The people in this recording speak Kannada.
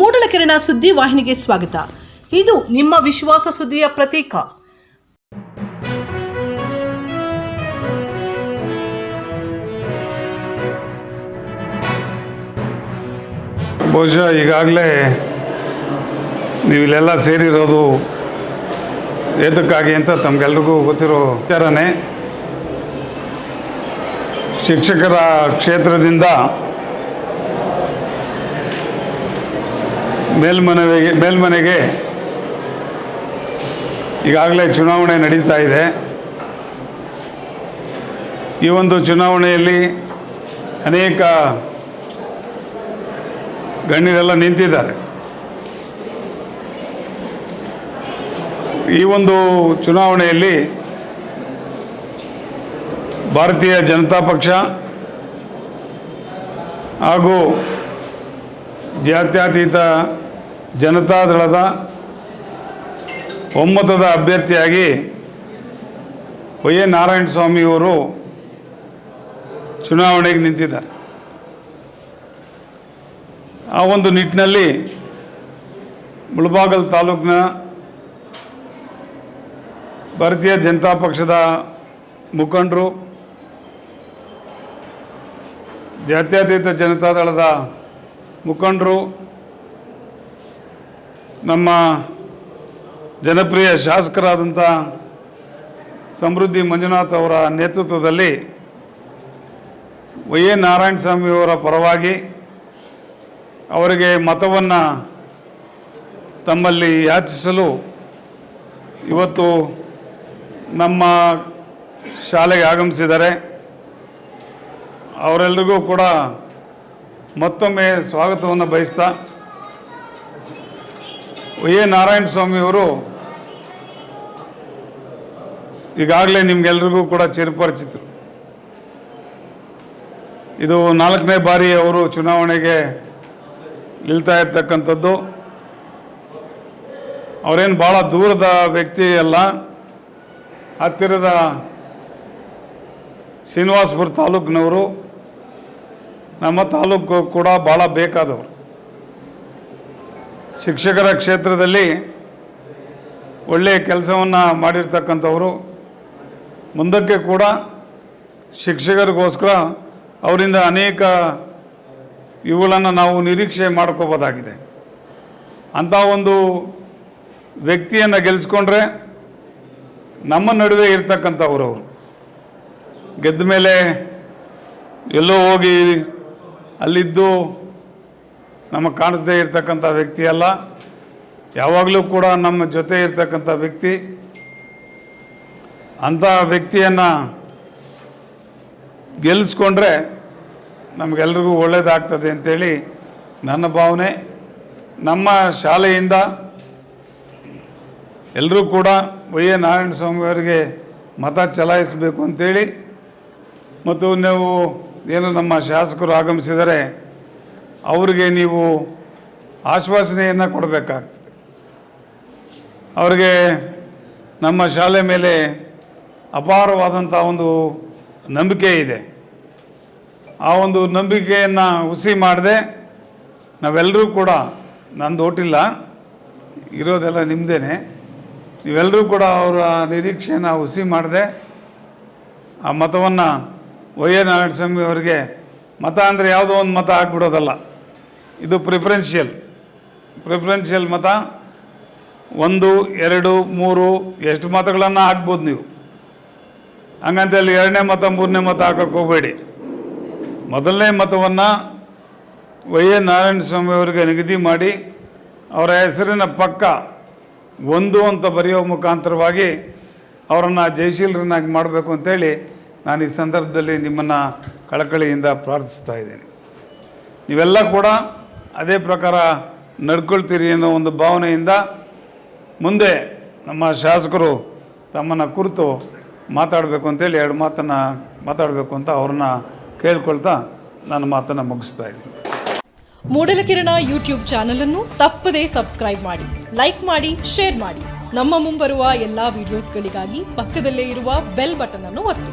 ಮೂಡಲಕೆರೆನ ಸುದ್ದಿ ವಾಹಿನಿಗೆ ಸ್ವಾಗತ. ಇದು ನಿಮ್ಮ ವಿಶ್ವಾಸ ಸುದ್ದಿಯ ಪ್ರತೀಕ. ಬಹುಶಃ ಈಗಾಗಲೇ ನೀವಿಲ್ಲೆಲ್ಲ ಸೇರಿರೋದು ಏತಕ್ಕಾಗಿ ಅಂತ ತಮಗೆಲ್ರಿಗೂ ಗೊತ್ತಿರೋ ವಿಚಾರನೇ. ಶಿಕ್ಷಕರ ಕ್ಷೇತ್ರದಿಂದ ಮೇಲ್ಮನವಿಗೆ ಮೇಲ್ಮನೆಗೆ ಈಗಾಗಲೇ ಚುನಾವಣೆ ನಡೀತಾ ಇದೆ. ಈ ಒಂದು ಚುನಾವಣೆಯಲ್ಲಿ ಅನೇಕ ಗಣ್ಯರೆಲ್ಲ ನಿಂತಿದ್ದಾರೆ. ಈ ಒಂದು ಚುನಾವಣೆಯಲ್ಲಿ ಭಾರತೀಯ ಜನತಾ ಪಕ್ಷ ಹಾಗೂ ಜಾತ್ಯತೀತ ಜನತಾದಳದ ಒಮ್ಮತದ ಅಭ್ಯರ್ಥಿಯಾಗಿ ವೈ ಎ ನಾರಾಯಣ ಸ್ವಾಮಿಯವರು ಚುನಾವಣೆಗೆ ನಿಂತಿದ್ದಾರೆ. ಆ ಒಂದು ನಿಟ್ಟಿನಲ್ಲಿ ಮುಳಬಾಗಲ್ ತಾಲೂಕಿನ ಭಾರತೀಯ ಜನತಾ ಪಕ್ಷದ ಮುಖಂಡರು, ಜಾತ್ಯತೀತ ಜನತಾದಳದ ಮುಖಂಡರು, ನಮ್ಮ ಜನಪ್ರಿಯ ಶಾಸಕರಾದಂಥ ಸಮೃದ್ಧಿ ಮಂಜುನಾಥ್ ಅವರ ನೇತೃತ್ವದಲ್ಲಿ ವೈ ಎ ನಾರಾಯಣ ಸ್ವಾಮಿಯವರ ಪರವಾಗಿ ಅವರಿಗೆ ಮತವನ್ನು ತಮ್ಮಲ್ಲಿ ಯಾಚಿಸಲು ಇವತ್ತು ನಮ್ಮ ಶಾಲೆಗೆ ಆಗಮಿಸಿದ್ದಾರೆ. ಅವರೆಲ್ಲರಿಗೂ ಕೂಡ ಮತ್ತೊಮ್ಮೆ ಸ್ವಾಗತವನ್ನು ಬಯಸ್ತಾ ಎ ನಾರಾಯಣ ಸ್ವಾಮಿಯವರು ಈಗಾಗಲೇ ನಿಮ್ಗೆಲ್ರಿಗೂ ಕೂಡ ಚಿರಪರಿಚಿತರು. ಇದು ನಾಲ್ಕನೇ ಬಾರಿ ಅವರು ಚುನಾವಣೆಗೆ ನಿಲ್ತಾ ಇರ್ತಕ್ಕಂಥದ್ದು. ಅವರೇನು ಭಾಳ ದೂರದ ವ್ಯಕ್ತಿ ಅಲ್ಲ. ಹತ್ತಿರದ ಶ್ರೀನಿವಾಸ್ಪುರ ತಾಲೂಕಿನವರು. ನಮ್ಮ ತಾಲೂಕು ಕೂಡ ಭಾಳ ಬೇಕಾದವರು. ಶಿಕ್ಷಕರ ಕ್ಷೇತ್ರದಲ್ಲಿ ಒಳ್ಳೆಯ ಕೆಲಸವನ್ನು ಮಾಡಿರ್ತಕ್ಕಂಥವರು. ಮುಂದಕ್ಕೆ ಕೂಡ ಶಿಕ್ಷಕರಿಗೋಸ್ಕರ ಅವರಿಂದ ಅನೇಕ ಇವುಗಳನ್ನು ನಾವು ನಿರೀಕ್ಷೆ ಮಾಡ್ಕೋಬೋದಾಗಿದೆ. ಅಂಥ ಒಂದು ವ್ಯಕ್ತಿಯನ್ನು ಗೆಲ್ಲಿಸ್ಕೊಂಡ್ರೆ ನಮ್ಮ ನಡುವೆ ಇರ್ತಕ್ಕಂಥವ್ರು ಅವರು. ಗೆದ್ದ ಮೇಲೆ ಎಲ್ಲೋ ಹೋಗಿ ಅಲ್ಲಿದ್ದು ನಮಗೆ ಕಾಣಿಸದೇ ಇರತಕ್ಕಂಥ ವ್ಯಕ್ತಿ ಅಲ್ಲ. ಯಾವಾಗಲೂ ಕೂಡ ನಮ್ಮ ಜೊತೆ ಇರ್ತಕ್ಕಂಥ ವ್ಯಕ್ತಿ. ಅಂಥ ವ್ಯಕ್ತಿಯನ್ನು ಗೆಲ್ಲಿಸ್ಕೊಂಡ್ರೆ ನಮಗೆಲ್ರಿಗೂ ಒಳ್ಳೆಯದಾಗ್ತದೆ ಅಂತೇಳಿ ನನ್ನ ಭಾವನೆ. ನಮ್ಮ ಶಾಲೆಯಿಂದ ಎಲ್ಲರೂ ಕೂಡ ವೈ ಎ ನಾರಾಯಣ ಸ್ವಾಮಿಯವರಿಗೆ ಮತ ಚಲಾಯಿಸಬೇಕು ಅಂತೇಳಿ. ಮತ್ತು ನೀವು ಏನು ನಮ್ಮ ಶಾಸಕರು ಆಗಮಿಸಿದರೆ ಅವರಿಗೆ ನೀವು ಆಶ್ವಾಸನೆಯನ್ನು ಕೊಡಬೇಕಾಗ್ತದೆ. ಅವರಿಗೆ ನಮ್ಮ ಶಾಲೆ ಮೇಲೆ ಅಪಾರವಾದಂಥ ಒಂದು ನಂಬಿಕೆ ಇದೆ. ಆ ಒಂದು ನಂಬಿಕೆಯನ್ನು ಹುಸಿ ಮಾಡದೆ ನಾವೆಲ್ಲರೂ ಕೂಡ ನಂದು ಓಟಿಲ್ಲ ಇರೋದೆಲ್ಲ ನಿಮ್ಮದೇ ನೀವೆಲ್ಲರೂ ಕೂಡ ಅವರ ನಿರೀಕ್ಷೆಯನ್ನು ಹುಸಿ ಮಾಡದೆ ಆ ಮತವನ್ನು ವೈ ಎ ನಾರಾಯಣ ಸ್ವಾಮಿ ಅವರಿಗೆ ಮತ ಅಂದರೆ ಯಾವುದೋ ಒಂದು ಮತ ಹಾಕ್ಬಿಡೋದಲ್ಲ ಇದು ಪ್ರಿಫರೆನ್ಷಿಯಲ್ ಪ್ರಿಫರೆನ್ಷಿಯಲ್ ಮತ ಒಂದು, ಎರಡು, ಮೂರು, ಎಷ್ಟು ಮತಗಳನ್ನು ಹಾಕ್ಬೋದು ನೀವು. ಹಂಗಂತೇಳಿ ಎರಡನೇ ಮತ, ಮೂರನೇ ಮತ ಹಾಕೋಕ್ಕೆ ಹೋಗಬೇಡಿ. ಮೊದಲನೇ ಮತವನ್ನು ವೈ ಎ ನಾರಾಯಣ ಸ್ವಾಮಿ ಅವರಿಗೆ ನಿಗದಿ ಮಾಡಿ ಅವರ ಹೆಸರಿನ ಪಕ್ಕ ಒಂದು ಅಂತ ಬರೆಯೋ ಮುಖಾಂತರವಾಗಿ ಅವರನ್ನು ಜಯಶೀಲರನ್ನಾಗಿ ಮಾಡಬೇಕು ಅಂತೇಳಿ ನಾನು ಈ ಸಂದರ್ಭದಲ್ಲಿ ನಿಮ್ಮನ್ನು ಕಳಕಳಿಯಿಂದ ಪ್ರಾರ್ಥಿಸ್ತಾ ಇದ್ದೇನೆ. ನೀವೆಲ್ಲ ಕೂಡ ಅದೇ ಪ್ರಕಾರ ನಡ್ಕೊಳ್ತೀರಿ ಅನ್ನೋ ಒಂದು ಭಾವನೆಯಿಂದ ಮುಂದೆ ನಮ್ಮ ಶಾಸಕರು ತಮ್ಮನ್ನು ಕುರಿತು ಮಾತಾಡಬೇಕು ಅಂತೇಳಿ ಎರಡು ಮಾತನ್ನು ಮಾತಾಡಬೇಕು ಅಂತ ಅವ್ರನ್ನ ಕೇಳ್ಕೊಳ್ತಾ ನನ್ನ ಮಾತನ್ನು ಮುಗಿಸ್ತಾ ಇದ್ದೀನಿ. ಮೂಡಲಕಿರಣ ಯೂಟ್ಯೂಬ್ ಚಾನಲ್ ಅನ್ನು ತಪ್ಪದೇ ಸಬ್ಸ್ಕ್ರೈಬ್ ಮಾಡಿ, ಲೈಕ್ ಮಾಡಿ, ಶೇರ್ ಮಾಡಿ. ನಮ್ಮ ಮುಂಬರುವ ಎಲ್ಲಾ ವಿಡಿಯೋಸ್ಗಳಿಗಾಗಿ ಪಕ್ಕದಲ್ಲೇ ಇರುವ ಬೆಲ್ ಬಟನ್ ಅನ್ನು ಒತ್ತಿ.